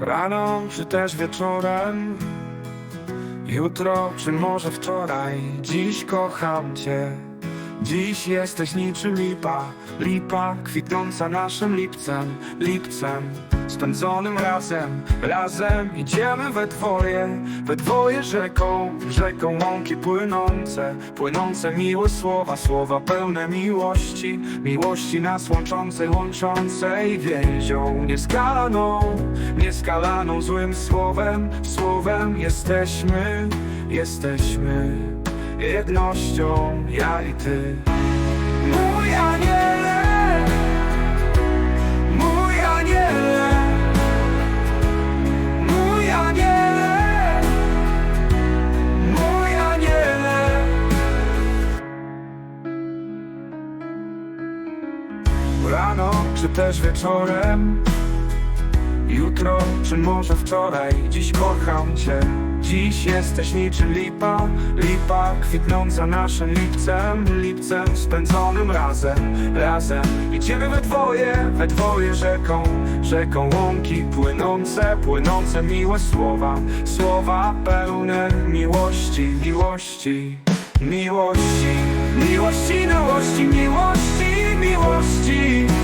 Rano czy też wieczorem? Jutro czy może wczoraj? Dziś kocham cię Dziś jesteś niczym lipa Lipa kwitnąca naszym lipcem Lipcem. Spędzonym razem Razem idziemy we dwoje We dwoje rzeką Rzeką łąki płynące Płynące miłe słowa Słowa pełne miłości Miłości nas łączącej Łączącej więzią. Nieskalaną Nieskalaną złym słowem Słowem jesteśmy Jesteśmy jednością Ja i ty. Mój aniele Mój aniele Mój aniele Mój aniele. Rano czy też wieczorem Jutro czy może wczoraj. Dziś kocham cię Dziś jesteś niczym lipa Lipa kwitnąca naszym lipcem Lipcem spędzonym razem Razem. Idziemy we dwoje We dwoje rzeką Rzeką łąki płynące Płynące miłe słowa Słowa pełne miłości Miłości Miłości Miłości, miłości, miłości Miłości Miłości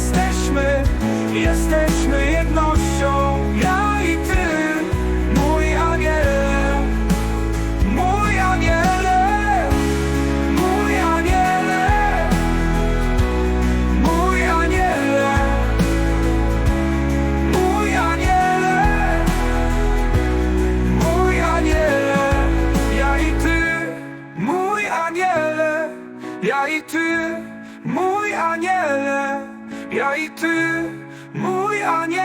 jesteśmy Jesteśmy jednością. Ja i ty Mój aniele Mój aniele Mój aniele Mój aniele Mój aniele Mój Ja i ty Mój aniele Ja i ty Mój aniele Ja i ty Mój aniele